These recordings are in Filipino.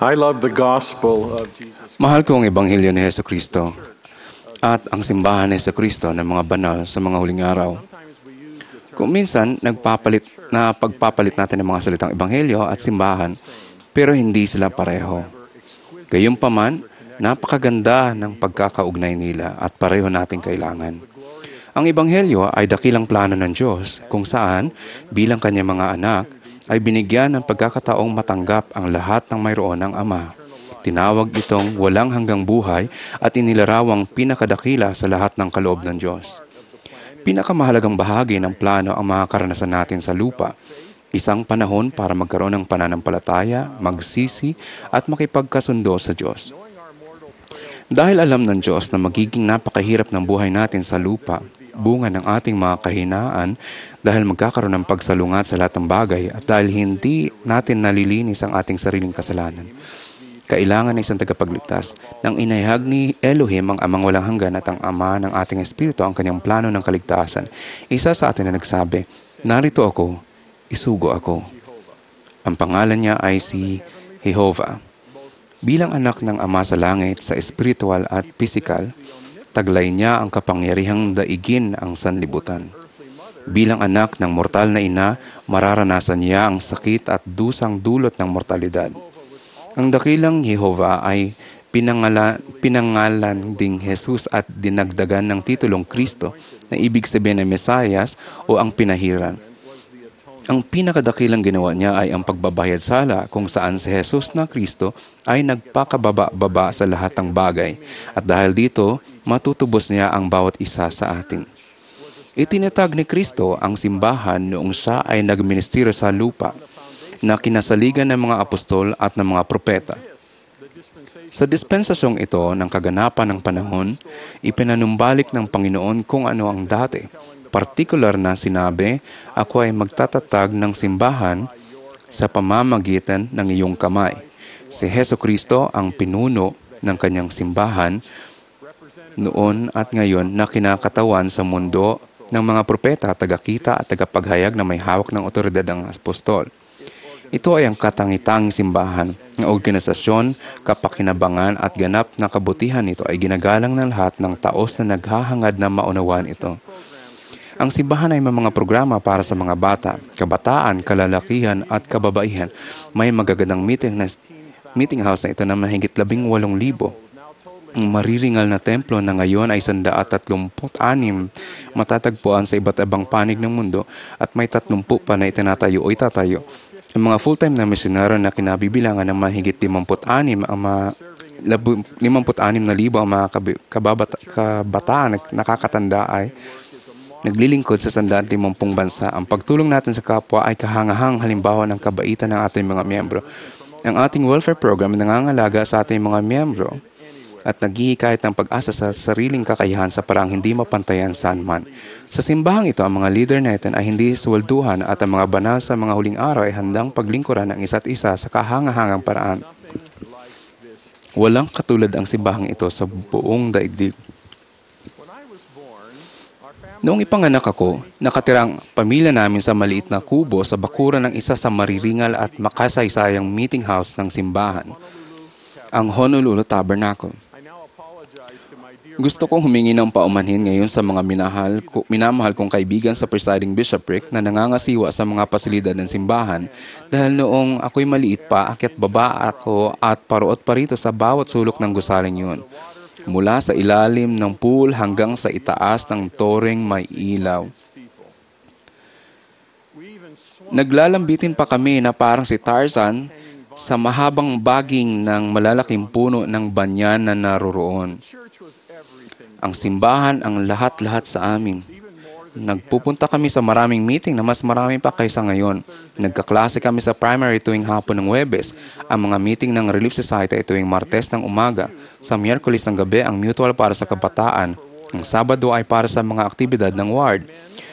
I love the gospel of Jesus. Mahal ko ang Ebanghelyo ni Heso Kristo at ang simbahan ni Heso Kristo ng mga banal sa mga huling araw. Kung minsan, nagpapalit na pagpapalit natin ng mga salitang Ebanghelyo at simbahan, pero hindi sila pareho. Gayunpaman, napakaganda ng pagkakaugnay nila at pareho nating kailangan. Ang Ebanghelyo ay dakilang plano ng Diyos kung saan, bilang kanyang mga anak, ay binigyan ng pagkakataong matanggap ang lahat ng mayroon ng Ama. Tinawag itong walang hanggang buhay at inilarawang pinakadakila sa lahat ng kaloob ng Diyos. Pinakamahalagang bahagi ng plano ang mga karanasan natin sa lupa. Isang panahon para magkaroon ng pananampalataya, magsisi at makipagkasundo sa Diyos. Dahil alam ng Diyos na magiging napakahirap ng buhay natin sa lupa, bunga ng ating mga kahinaan dahil magkakaroon ng pagsalungat sa lahat ng bagay at dahil hindi natin nalilinis ang ating sariling kasalanan. Kailangan ng isang tagapagligtas nang inayhag ni Elohim ang amang walang hanggan at ang ama ng ating espiritu ang kanyang plano ng kaligtasan. Isa sa atin na nagsabi, Narito ako, isugo ako. Ang pangalan niya ay si Jehovah. Bilang anak ng Ama sa langit sa espiritual at physical, taglay niya ang kapangyarihang daigin ang sanlibutan. Bilang anak ng mortal na ina, mararanasan niya ang sakit at dusang dulot ng mortalidad. Ang dakilang Jehovah ay pinangalan, pinangalan ding Jesus at dinagdagan ng titulong Kristo na ibig sabihin ng Mesayas o ang pinahiran. Ang pinakadakilang ginawa niya ay ang pagbabayad sala kung saan si Jesus na Kristo ay nagpakababa-baba sa lahat ng bagay at dahil dito matutubos niya ang bawat isa sa atin. Itinatag ni Kristo ang simbahan noong siya ay nagministero sa lupa na kinasaligan ng mga apostol at ng mga propeta. Sa dispensasyong ito ng kaganapan ng panahon, ipinanumbalik ng Panginoon kung ano ang dati partikular na sinabi, ako ay magtatatag ng simbahan sa pamamagitan ng iyong kamay. Si Heso Kristo ang pinuno ng kanyang simbahan noon at ngayon na kinakatawan sa mundo ng mga propeta, tagakita at tagapaghayag na may hawak ng otoridad ng apostol. Ito ay ang katangi-tanging simbahan. Ang organisasyon, kapakinabangan at ganap na kabutihan nito ay ginagalang ng lahat ng taos na naghahangad na maunawaan ito. Ang simbahan ay may mga programa para sa mga bata, kabataan, kalalakihan at kababaihan. May magagandang meeting, na, meeting house na ito na mahigit labing walong libo. Ang mariringal na templo na ngayon ay sanda at tatlumput anim matatagpuan sa iba't ibang panig ng mundo at may tatlumpu pa na itinatayo o itatayo. Ang mga full-time na misyonero na kinabibilangan ng mahigit 56 ang mga 56 na libo ang mga kababata, kabataan na nakakatanda ay naglilingkod sa 150 bansa. Ang pagtulong natin sa kapwa ay kahangahang halimbawa ng kabaitan ng ating mga miyembro. Ang ating welfare program nangangalaga sa ating mga miyembro at naghihikayat ng pag-asa sa sariling kakayahan sa parang hindi mapantayan saan. Sa simbahang ito, ang mga leader natin ay hindi swelduhan at ang mga banal sa mga huling araw ay handang paglingkuran ng isa't isa sa kahangahangang paraan. Walang katulad ang simbahang ito sa buong daigdig. Noong ipanganak ako, nakatirang pamilya namin sa maliit na kubo sa bakuran ng isa sa mariringal at makasaysayang meeting house ng simbahan, ang Honolulu Tabernacle. Gusto kong humingi ng paumanhin ngayon sa mga minahal, minamahal kong kaibigan sa presiding bishopric na nangangasiwa sa mga pasilidad ng simbahan dahil noong ako'y maliit pa, akyat baba ako at paruot parito sa bawat sulok ng gusaling yun mula sa ilalim ng pool hanggang sa itaas ng toreng may ilaw. Naglalambitin pa kami na parang si Tarzan sa mahabang baging ng malalaking puno ng banyan na naroroon. Ang simbahan ang lahat-lahat sa amin. Nagpupunta kami sa maraming meeting na mas marami pa kaysa ngayon. Nagkaklase kami sa primary tuwing hapon ng Webes. Ang mga meeting ng Relief Society ay tuwing Martes ng umaga. Sa Miyerkules ng gabi ang mutual para sa kabataan. Ang Sabado ay para sa mga aktibidad ng ward.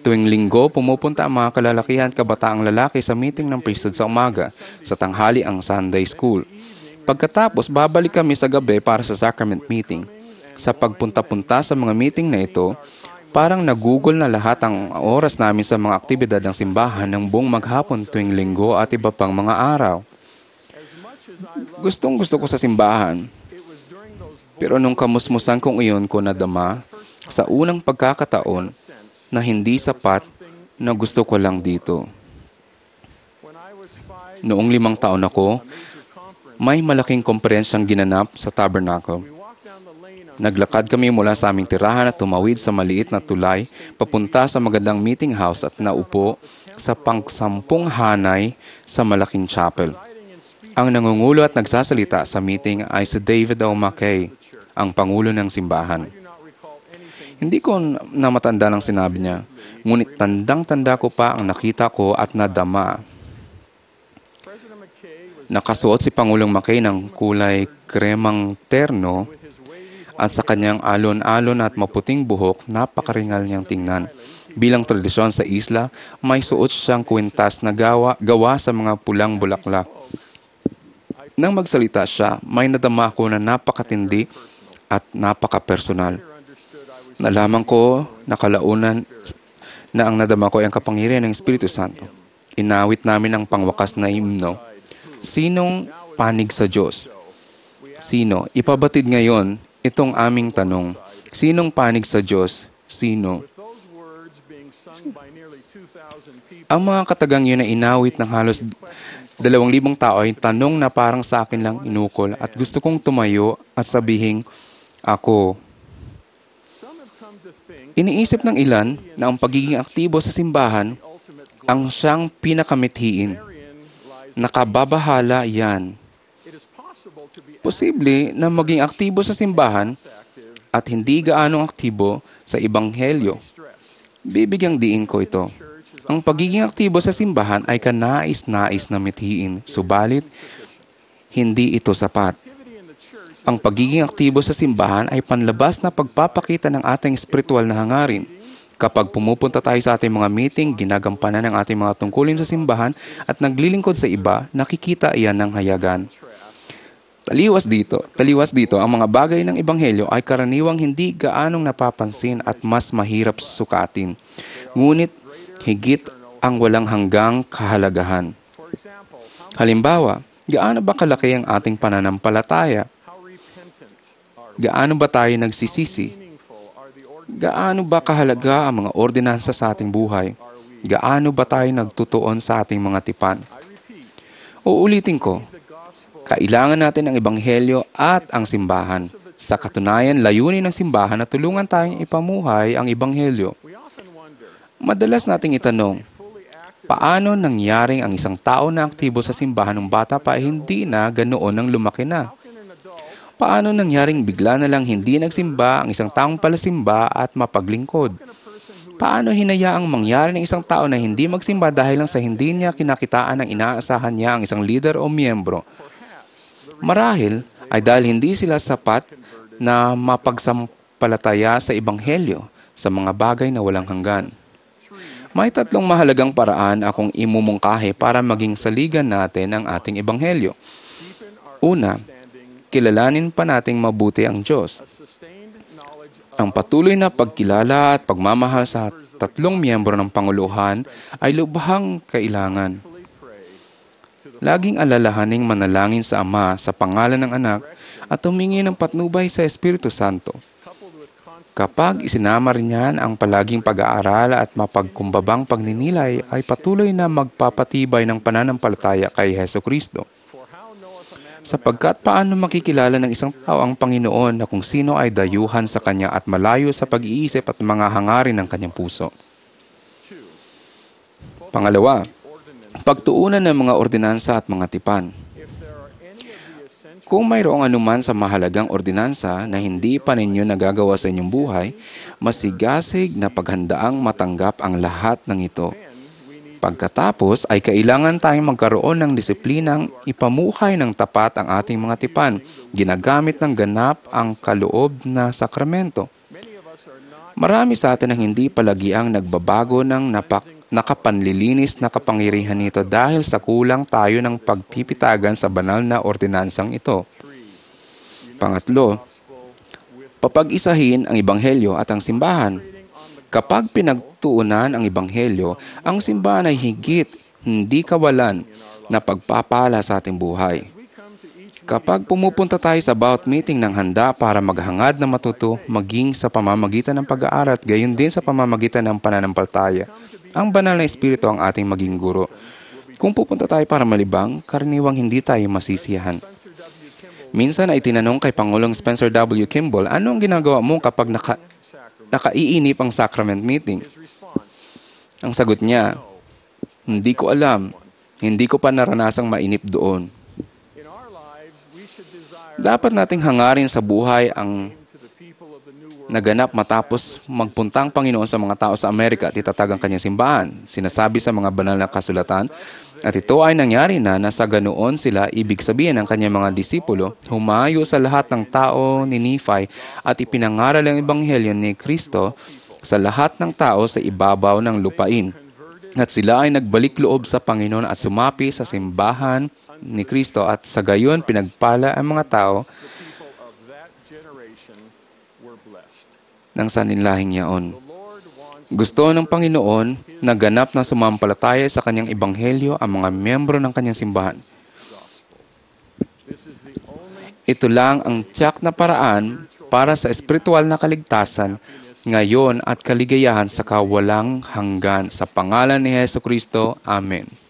Tuwing linggo, pumupunta ang mga kalalakihan at kabataang lalaki sa meeting ng priesthood sa umaga. Sa tanghali ang Sunday School. Pagkatapos, babalik kami sa gabi para sa sacrament meeting. Sa pagpunta-punta sa mga meeting na ito, Parang nagugol na lahat ang oras namin sa mga aktibidad ng simbahan ng buong maghapon tuwing linggo at iba pang mga araw. Gustong gusto ko sa simbahan. Pero nung kamusmusan kong iyon ko nadama, sa unang pagkakataon na hindi sapat na gusto ko lang dito. Noong limang taon ako, may malaking komperensyang ginanap sa Tabernacle. Naglakad kami mula sa aming tirahan at tumawid sa maliit na tulay papunta sa magandang meeting house at naupo sa pangsampung hanay sa malaking chapel. Ang nangungulo at nagsasalita sa meeting ay si David O. McKay, ang pangulo ng simbahan. Hindi ko na matanda ng sinabi niya, ngunit tandang-tanda ko pa ang nakita ko at nadama. Nakasuot si Pangulong McKay ng kulay kremang terno at sa kanyang alon-alon at maputing buhok, napakaringal niyang tingnan. Bilang tradisyon sa isla, may suot siyang kwintas na gawa, gawa sa mga pulang bulaklak. Nang magsalita siya, may nadama ko na napakatindi at napaka-personal. Nalaman ko na kalaunan na ang nadama ko ay ang kapangyarihan ng Espiritu Santo. Inawit namin ang pangwakas na himno. Sinong panig sa Diyos? Sino? Ipabatid ngayon itong aming tanong. Sinong panig sa Diyos? Sino? Ang mga katagang yun na inawit ng halos dalawang libong tao ay tanong na parang sa akin lang inukol at gusto kong tumayo at sabihin, ako. Iniisip ng ilan na ang pagiging aktibo sa simbahan ang siyang pinakamithiin. Nakababahala yan. Posible na maging aktibo sa simbahan at hindi gaanong aktibo sa ibanghelyo. Bibigyang diin ko ito. Ang pagiging aktibo sa simbahan ay kanais-nais na mithiin, subalit hindi ito sapat. Ang pagiging aktibo sa simbahan ay panlabas na pagpapakita ng ating spiritual na hangarin. Kapag pumupunta tayo sa ating mga meeting, ginagampanan ng ating mga tungkulin sa simbahan at naglilingkod sa iba, nakikita iyan ng hayagan. Taliwas dito, taliwas dito, ang mga bagay ng Ebanghelyo ay karaniwang hindi gaanong napapansin at mas mahirap sukatin. Ngunit higit ang walang hanggang kahalagahan. Halimbawa, gaano ba kalaki ang ating pananampalataya? Gaano ba tayo nagsisisi? Gaano ba kahalaga ang mga ordinansa sa ating buhay? Gaano ba tayo nagtutuon sa ating mga tipan? Uulitin ko, kailangan natin ang ebanghelyo at ang simbahan. Sa katunayan, layunin ng simbahan na tulungan tayong ipamuhay ang ebanghelyo. Madalas nating itanong, paano nangyaring ang isang tao na aktibo sa simbahan ng bata pa ay hindi na ganoon nang lumaki na? Paano nangyaring bigla na lang hindi nagsimba ang isang taong palasimba at mapaglingkod? Paano hinayaang mangyari ng isang tao na hindi magsimba dahil lang sa hindi niya kinakitaan ng inaasahan niya ang isang leader o miyembro? Marahil ay dahil hindi sila sapat na mapagsampalataya sa Ebanghelyo sa mga bagay na walang hanggan. May tatlong mahalagang paraan akong imumungkahi para maging saligan natin ang ating Ebanghelyo. Una, kilalanin pa nating mabuti ang Diyos. Ang patuloy na pagkilala at pagmamahal sa tatlong miyembro ng Panguluhan ay lubhang kailangan. Laging alalahaning manalangin sa Ama sa pangalan ng anak at humingi ng patnubay sa Espiritu Santo. Kapag isinama rin yan ang palaging pag-aaral at mapagkumbabang pagninilay ay patuloy na magpapatibay ng pananampalataya kay Heso Kristo. Sapagkat paano makikilala ng isang tao ang Panginoon na kung sino ay dayuhan sa Kanya at malayo sa pag-iisip at mga hangarin ng kanyang puso. Pangalawa, pagtuunan ng mga ordinansa at mga tipan. Kung mayroong anuman sa mahalagang ordinansa na hindi pa ninyo nagagawa sa inyong buhay, masigasig na paghandaang matanggap ang lahat ng ito. Pagkatapos ay kailangan tayong magkaroon ng disiplinang ipamuhay ng tapat ang ating mga tipan, ginagamit ng ganap ang kaloob na sakramento. Marami sa atin ang hindi palagiang nagbabago ng napak nakapanlilinis na kapangyarihan nito dahil sa kulang tayo ng pagpipitagan sa banal na ordinansang ito. Pangatlo, papag-isahin ang Ebanghelyo at ang simbahan. Kapag pinagtuunan ang Ebanghelyo, ang simbahan ay higit, hindi kawalan, na pagpapala sa ating buhay. Kapag pumupunta tayo sa about meeting ng handa para maghangad na matuto, maging sa pamamagitan ng pag-aaral at gayon din sa pamamagitan ng pananampalataya, ang banal na espiritu ang ating maging guro. Kung pupunta tayo para malibang, karaniwang hindi tayo masisiyahan. Minsan ay tinanong kay Pangulong Spencer W. Kimball, anong ginagawa mo kapag naka, nakaiinip ang sacrament meeting? Ang sagot niya, hindi ko alam. Hindi ko pa naranasang mainip doon. Dapat nating hangarin sa buhay ang naganap matapos magpuntang Panginoon sa mga tao sa Amerika at itatag ang kanyang simbahan. Sinasabi sa mga banal na kasulatan at ito ay nangyari na na sa ganoon sila ibig sabihin ng kanyang mga disipulo humayo sa lahat ng tao ni Nephi at ipinangaral ang ebanghelyo ni Kristo sa lahat ng tao sa ibabaw ng lupain. At sila ay nagbalik loob sa Panginoon at sumapi sa simbahan ni Kristo at sa gayon pinagpala ang mga tao ng saninlahing yaon. Gusto ng Panginoon na ganap na sumampalataya sa kanyang ebanghelyo ang mga miyembro ng kanyang simbahan. Ito lang ang tiyak na paraan para sa espiritual na kaligtasan ngayon at kaligayahan sa kawalang hanggan. Sa pangalan ni Heso Kristo, Amen.